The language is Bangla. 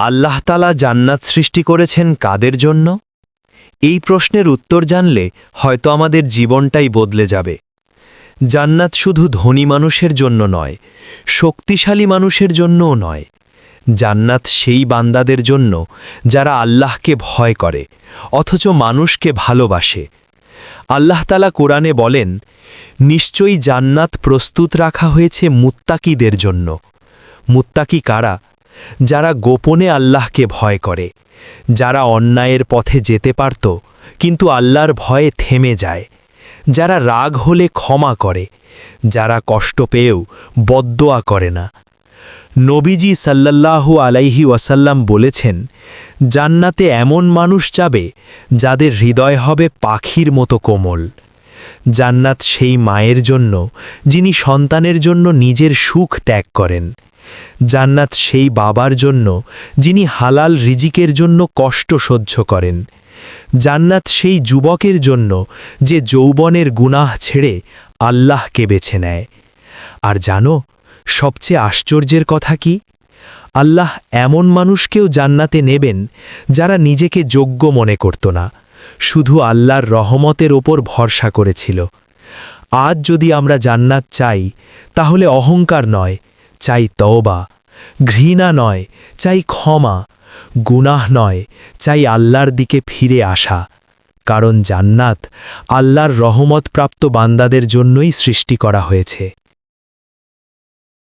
আল্লাহতালা জান্নাত সৃষ্টি করেছেন কাদের জন্য? এই প্রশ্নের উত্তর জানলে হয়তো আমাদের জীবনটাই বদলে যাবে। জান্নাত শুধু ধনী মানুষের জন্য নয়, শক্তিশালী মানুষের জন্যও নয়। জান্নাত সেই বান্দাদের জন্য যারা আল্লাহকে ভয় করে, অথচ মানুষকে ভালোবাসে। আল্লাহতালা কোরআনে বলেন, নিশ্চয়ই জান্নাত প্রস্তুত রাখা হয়েছে মুত্তাকিদের জন্য। মুত্তাকি কারা? যারা গোপনে আল্লাহকে ভয় করে, যারা অন্যায়ের পথে যেতে পারত, কিন্তু আল্লাহর ভয়ে থেমে যায়। যারা রাগ হলে ক্ষমা করে, যারা কষ্ট পেয়েও বদ্দোয়া করে না। নবীজি সাল্লাল্লাহু আলাইহি ওয়াসাল্লাম বলেছেন, জান্নাতে এমন মানুষ যাবে, যাদের হৃদয় হবে পাখির মতো কোমল। জান্নাত সেই মায়ের জন্য, যিনি সন্তানের জন্য নিজের সুখ ত্যাগ করেন। জান্নাত সেই বাবার জন্য, যিনি হালাল রিজিকের জন্য কষ্ট সহ্য করেন। জান্নাত সেই যুবকের জন্য, যে যৌবনের গুনাহ ছেড়ে আল্লাহকে বেছে নেয়। আর জানো, সবচেয়ে আশ্চর্যের কথা কি? আল্লাহ এমন মানুষকেও জান্নাতে নেবেন, যারা নিজেকে যোগ্য মনে করত না। শুধু আল্লাহর রহমতের ওপর ভরসা করেছিল। আজ যদি আমরা জান্নাত চাই, তাহলে অহংকার নয় চাই তওবা। ঘৃণা নয়, চাই ক্ষমা। গুনাহ নয়, চাই আল্লাহর দিকে ফিরে আসা। কারণ জান্নাত আল্লাহর রহমতপ্রাপ্ত বান্দাদের জন্যই সৃষ্টি করা হয়েছে।